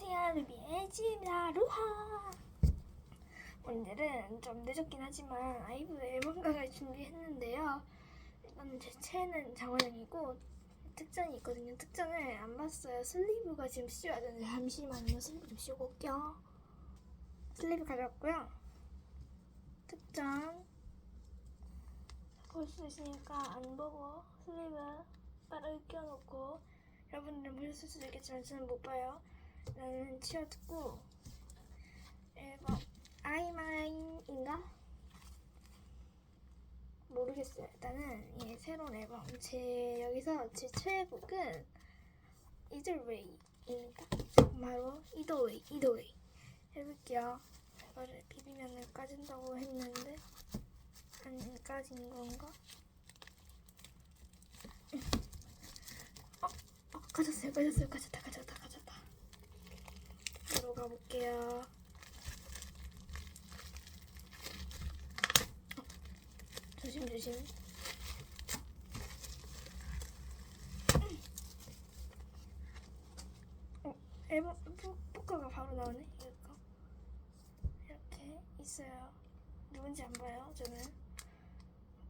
안녕하세요 루비의 지입니다. 루하! 오늘은 좀 늦었긴 하지만 아이브 앨범각을 준비했는데요. 일단 제 채는 장원영이고 특전이 있거든요. 특전을 안 봤어요. 슬리브가 지금 씌워야 되는데 잠시만요. 슬리브 좀 씌우고 올게요. 슬리브 가져왔고요. 특전. 볼 수 있으니까 안 보고 슬리브 빠르게 껴놓고 여러분들은 보셨을 수도 있겠지만 저는 못 봐요 나는 치어 듣고 앨범 아이마인인가? 모르겠어요. 일단은 이 새로운 앨범 제 여기서 제 최애곡은 이들웨이입니다. 바로 이더웨이 이더웨이 해볼게요. 이거를 비비면은 까진다고 했는데 안 까진 건가? 어, 어 까졌어요, 까졌어요, 까졌다, 까졌다, 까졌다. 바로 가볼게요. 어, 조심. 어, 앨범 포, 포카가 바로 나오네. 이거 이렇게 있어요. 누군지 안 봐요. 저는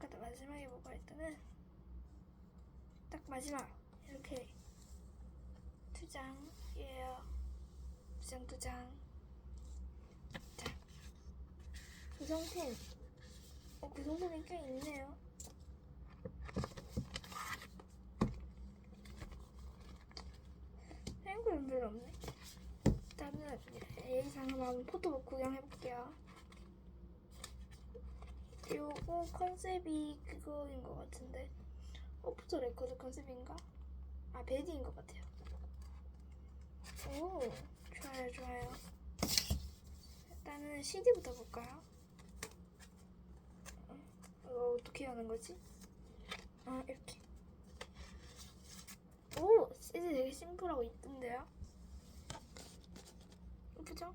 아까 마지막에 보고 일단은 딱 마지막 이렇게 두 장이에요. 두 장 두 장. 자, 구성펜. 어, 구성펜이 꽤 있네요. 앵글은 별로 없네. 일단은 예의상으로 한번 포토북 구경해볼게요. 요거 컨셉이 그거인 것 같은데. 오프저 레코드 컨셉인가? 아, 베디인 것 같아요. 오, 좋아요, 좋아요. 일단은 CD부터 볼까요? 어떻게 하는 거지? 아, 이렇게. 오, CD 되게 심플하고 이쁜데요? 예쁘죠?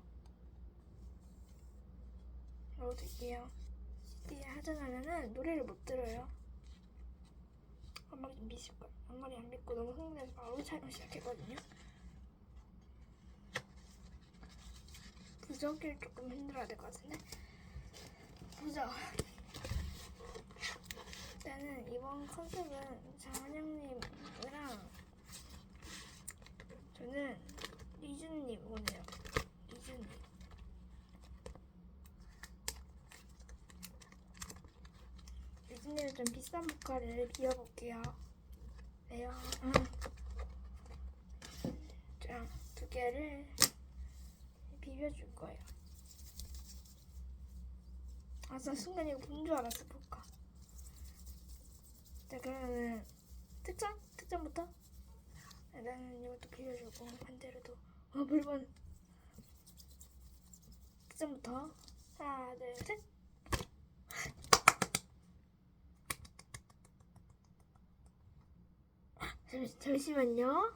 넣어둘게요. CD에 하전하면은 노래를 못 들어요. 앞머리 좀 미실걸. 앞머리 안 믿고 너무 흥분해서 바로 촬영 시작했거든요. 부적일 조금 힘들어야 될 것 같은데 부적 일단은 이번 컨셉은 장원영님이랑 저는 리준님 오네요 리준님 리준님은 좀 비싼 목걸이를 비워볼게요 네요 자 두 개를 비벼줄 거예요. 아, 나 순간 이거 본 줄 알았어, 볼까. 자, 그러면은, 특전? 특전부터? 네, 나는 이것도 비벼주고, 반대로도. 어, 물건. 특전부터. 하나, 둘, 셋. 잠시, 잠시만요.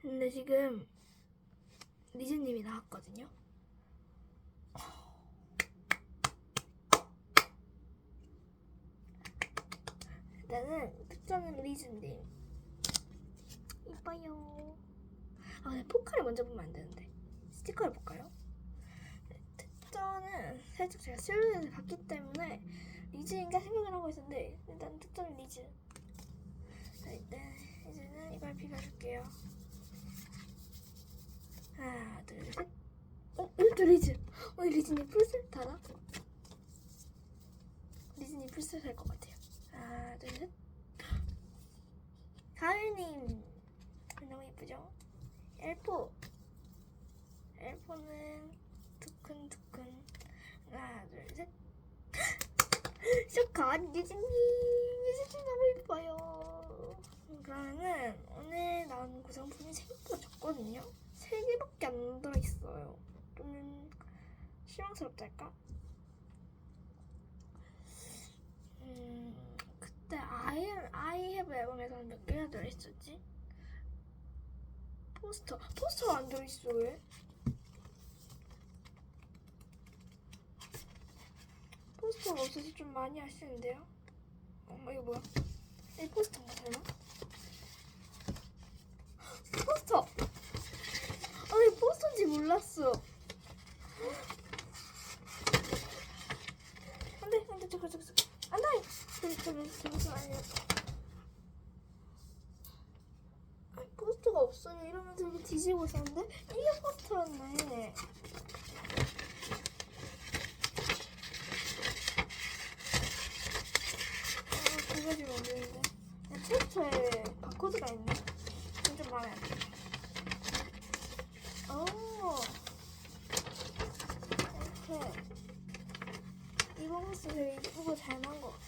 근데 지금, 리즈님이 나왔거든요. 일단은 특전은 리즈님 이뻐요. 아 근데 포카를 먼저 보면 안 되는데 스티커를 볼까요? 네, 특전은 살짝 제가 실루엣을 봤기 때문에 리즈인가 생각을 하고 있었는데 일단 특전은 리즈. 자, 일단 이제는 이걸 비벼줄게요. 하나, 둘, 셋. 어, 이것도 리즈. 오늘 리즈님 풀셋 하나? 리즈님 풀셋 할것 같아요. 하나, 둘, 셋. 가을님. 너무 예쁘죠? 엘포. 엘포는 두근두근. 하나, 둘, 셋. 쇼컷 리즈님. 리즈님 너무 예뻐요. 그러면은 오늘 나온 구성품이 생각보다 적거든요. 세 개밖에 안 들어있어요. 좀 실망스럽달까? 음, 그때 아이 아이 해브 앨범에서는 몇 개나 들어있었지? 포스터 포스터가 안 들어있어 왜? 포스터가 없어서 좀 많이 아쉬운데요? 엄마 이거 뭐야? 이 포스터인가 설마? 포스터! 아니 포스터 몰랐어. 안돼 안돼 안돼 저기 저기 잠시만요. 아, 포스터가 없어요. 이러면서 이렇게 뒤지고 있었는데 이게 포스터였네. 아, 두 가지 모르는데. 포스터에 바코드가 있네. 마음에 안 들어. 오. 이렇게. 이번 코스 되게 이쁘고 잘 나온 것 같아요.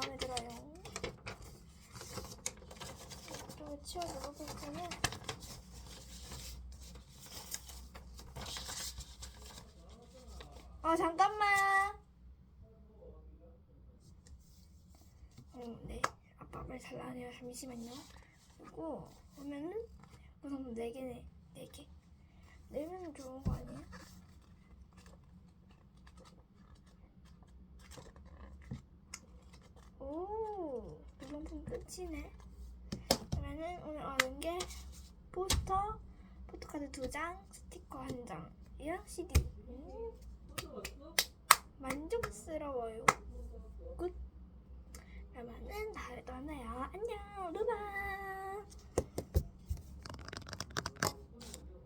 마음에 들어요. 이렇게 치워 넣어볼 거면. 어, 잠깐만. 어, 네. 아빠 말잘 나네요. 잠시만요. 그리고 보면은 우선 네 개네. 네 개. 네 개는 좋은 거 아니에요? 오, 끝이네. 그러면은 오늘 얻은 게 포스터, 포토카드 두 장, 스티커 한 장, 이랑 CD. 음, 만족스러워요.